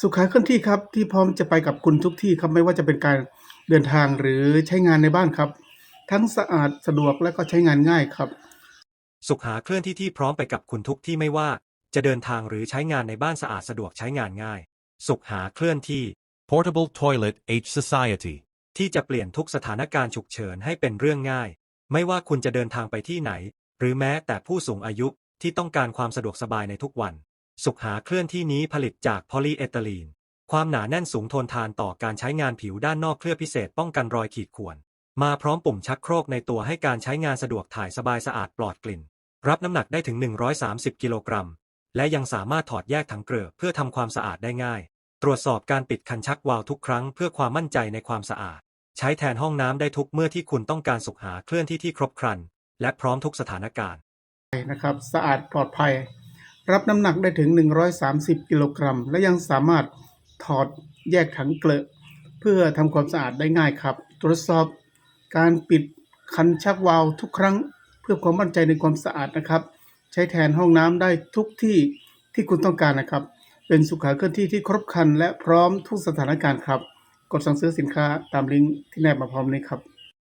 สุขาเคลื่อนที่ครับที่พร้อมจะไปกับคุณทุกที่ครับไม่ว่าจะเป็นการเดินทางหรือใช้งานในบ้านครับ ทั้งสะอาดสะดวกและก็ใช้งานง่ายครับ สุขหาเคลื่อนที่ที่พร้อมไปกับคุณทุกที่ไม่ว่า จะเดินทางหรือใช้งานในบ้านสะอาดสะดวกใช้งานง่าย สุขหาเคลื่อนที่ Portable Toilet H Society. ที่จะเปลี่ยนทุกสถานการณ์ฉุกเฉินให้เป็นเรื่องง่าย ไม่ว่าคุณจะเดินทางไปที่ไหน หรือแม้แต่ผู้สูงอายุที่ต้องการความสะดวกสบายในทุกวัน สุขหาเคลื่อนที่นี้ผลิตจากพอลีเอทิลีน ความหนาแน่นสูงทนทานต่อการใช้งานผิวด้านนอกเคลือบพิเศษป้องกันรอยขีดข่วน มาพร้อมปุ่มชักโครกในตัวให้การใช้งานสะดวกถ่ายสบายสะอาดปลอดกลิ่น รับน้ำหนักได้ถึง 130 กิโลกรัม และยังสามารถถอดแยกถังเกลือเพื่อทำความสะอาดได้ง่าย ตรวจสอบการปิดคันชักวาล์วทุกครั้งเพื่อความมั่นใจในความสะอาด ใช้แทนห้องน้ำได้ทุกเมื่อที่คุณต้องการสุขหาเคลื่อนที่ที่ครบครัน และพร้อมทุกสถานการณ์นะครับสะอาดปลอดภัย รับน้ำหนักได้ถึง 130 กิโลกรัม และยังสามารถถอดแยกถังเกลอะเพื่อทำความสะอาดได้ง่ายครับ ตรวจสอบการปิดคันชักวาล์วทุกครั้ง เพื่อความมั่นใจในความสะอาดนะครับ ใช้แทนห้องน้ำได้ทุกที่ที่คุณต้องการนะครับ เป็นสุขาเคลื่อนที่ที่ครบครันและพร้อมทุกสถานการณ์ครับ กดสั่งซื้อสินค้าตามลิงก์ที่แนบมาพร้อมนี้ครับ